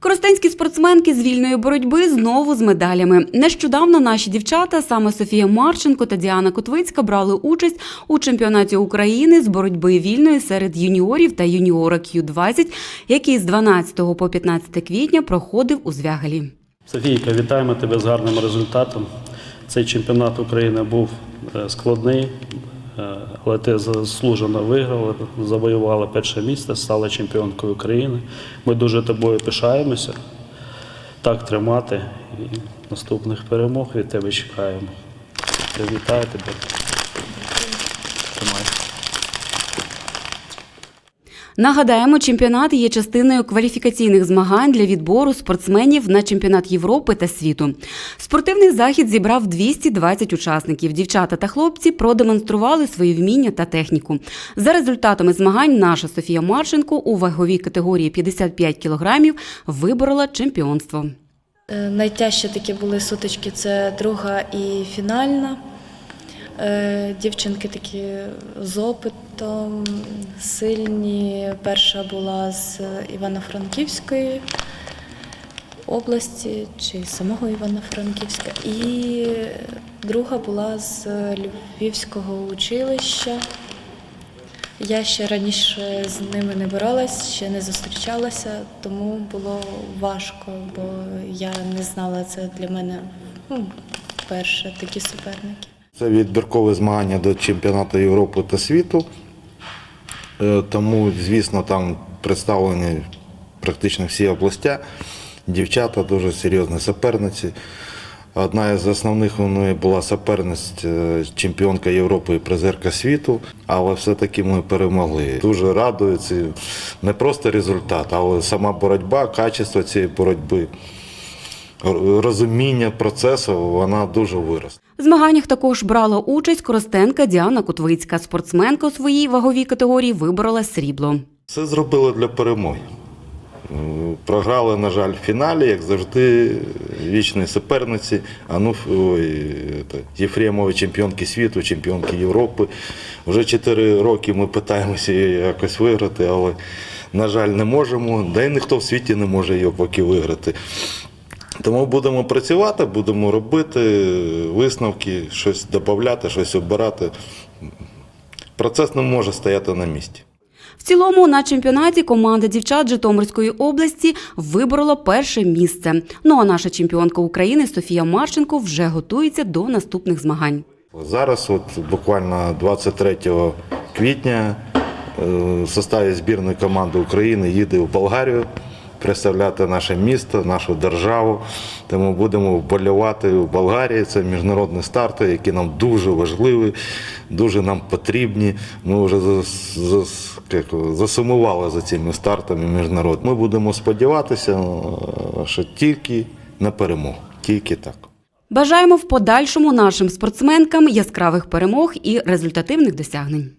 Коростенські спортсменки з вільної боротьби знову з медалями. Нещодавно наші дівчата, саме Софія Марченко та Діана Котвицька, брали участь у чемпіонаті України з боротьби вільної серед юніорів та юніорок Ю-20, який з 12 по 15 квітня проходив у Звягелі. Софійка, вітаємо тебе з гарним результатом. Цей чемпіонат України був е, складний, але ти заслужено виграла, завоювала перше місце, стала чемпіонкою України. Ми дуже тобою пишаємося. Так тримати і наступних перемог від тебе чекаємо. Вітаю тебе. Нагадаємо, чемпіонат є частиною кваліфікаційних змагань для відбору спортсменів на чемпіонат Європи та світу. Спортивний захід зібрав 220 учасників. Дівчата та хлопці продемонстрували свої вміння та техніку. За результатами змагань наша Софія Марченко у ваговій категорії 55 кілограмів виборола чемпіонство. Е, Найтяжчі такі були сутички це друга і фінальна. Е, Дівчинки такі з опитом, сильні. Перша була з Івано-Франківської області чи самого Івано-Франківська. І друга була з Львівського училища. Я ще раніше з ними не боролась, ще не зустрічалася, тому було важко, бо я не знала це для мене ну, вперше такі суперники. Це відбіркове змагання до чемпіонату Європи та світу. Е, Тому, звісно, там представлені практично всі областя. Дівчата дуже серйозні суперниці. Одна із основних у неї була суперність е, чемпіонка Європи і призерка світу, але все-таки ми перемогли. Дуже це не просто результат, але сама боротьба, качество цієї боротьби, розуміння процесу, вона дуже виросла. В змаганнях також брала участь коростенка Діана Кутвицька. Спортсменка у своїй ваговій категорії виборола срібло. Все зробили для перемоги. Е, Програли, на жаль, в фіналі, як завжди, вічні суперниці. Ану, ой, Єфремові чемпіонки світу, чемпіонки Європи. Вже 4 роки ми намагаємося її якось виграти, але, на жаль, не можемо. Да й ніхто в світі не може її поки виграти. Тому будемо працювати, будемо робити висновки, щось додати, щось обирати. Процес не може стояти на місці. В цілому на чемпіонаті команда дівчат Житомирської області виборола перше місце. Ну а наша чемпіонка України Софія Марченко вже готується до наступних змагань. Зараз, от буквально 23 квітня, е, в составі збірної команди України їде в Болгарію представляти наше місто, нашу державу. Тому будемо вболівати в Болгарії. Це міжнародні старти, які нам дуже важливі, дуже нам потрібні. Ми вже засумували за цими стартами міжнародними. Ми будемо сподіватися, е, що тільки на перемогу, тільки так. Бажаємо в подальшому нашим спортсменкам яскравих перемог і результативних досягнень.